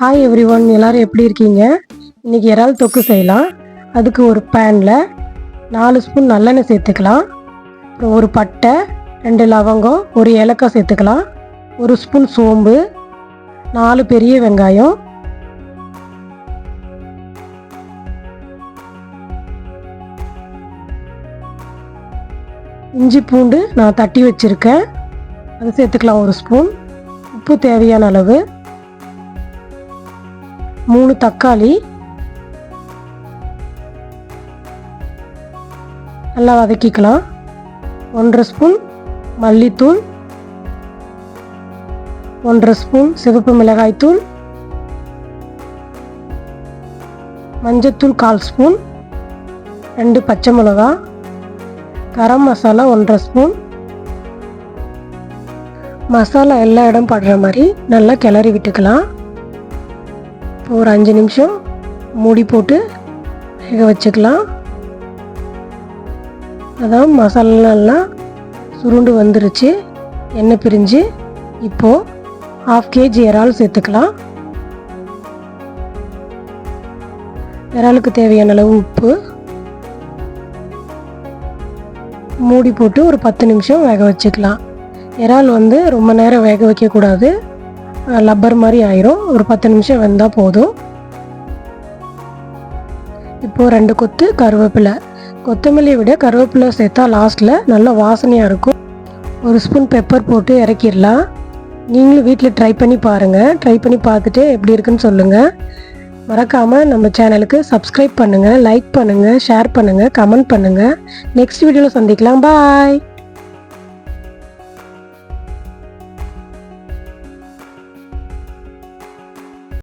Hi every one எல்லோரும் எப்படி இருக்கீங்க? இன்னைக்கு இறால் தொக்கு செய்யலாம். அதுக்கு ஒரு பேனில் நாலு ஸ்பூன் நல்லெண்ணெய் சேர்த்துக்கலாம். அப்புறம் ஒரு பட்டை ரெண்டு லவங்கம் ஒரு ஏலக்காய் சேர்த்துக்கலாம். ஒரு ஸ்பூன் சோம்பு நாலு பெரிய வெங்காயம் இஞ்சி பூண்டு நான் தட்டி வச்சுருக்கேன். அது சேர்த்துக்கலாம் ஒரு ஸ்பூன் உப்பு தேவையான அளவு. மூணு தக்காளி. நல்லா வதக்கிக்கலாம். ஒன்றரை ஸ்பூன் மல்லித்தூள். ஒன்றரை ஸ்பூன் சிவப்பு மிளகாய்த்தூள் மஞ்சத்தூள் கால் ஸ்பூன் ரெண்டு பச்சை மிளகா. கரம் மசாலா ஒன்றரை ஸ்பூன். மசாலா எல்லா இடம் படுற மாதிரி நல்லா கிளறி விட்டுக்கலாம். இப்போ ஒரு அஞ்சு நிமிஷம் மூடி போட்டு வேக வச்சுக்கலாம். அதான் மசாலாலாம் சுருண்டு வந்துருச்சு. எண்ணெய் பிரிஞ்சு இப்போது ஹாஃப் கேஜி இறால் சேர்த்துக்கலாம். இறாலுக்கு தேவையான அளவு உப்பு. மூடி போட்டு ஒரு பத்து நிமிஷம் வேக வச்சுக்கலாம். இறால் வந்து ரொம்ப நேரம் வேக வைக்கக்கூடாது. லப்பர் மாதிரி ஆயிரும். ஒரு பத்து நிமிஷம் வெந்தால் போதும். இப்போது ரெண்டு கொத்து கருவேப்பிலை. கொத்தமல்லியை விட கருவேப்பிலை சேர்த்தா லாஸ்ட்டில் நல்ல வாசனையாக இருக்கும். ஒரு ஸ்பூன் பெப்பர் போட்டு இறக்கிடலாம். நீங்களும் வீட்டில் ட்ரை பண்ணி பாருங்கள் ட்ரை பண்ணி பார்த்துட்டு எப்படி இருக்குன்னு சொல்லுங்கள் மறக்காமல் நம்ம சேனலுக்கு சப்ஸ்கிரைப் பண்ணுங்கள் லைக் பண்ணுங்கள் ஷேர் பண்ணுங்கள் கமெண்ட் பண்ணுங்கள் நெக்ஸ்ட் வீடியோவில் சந்திக்கலாம். பாய்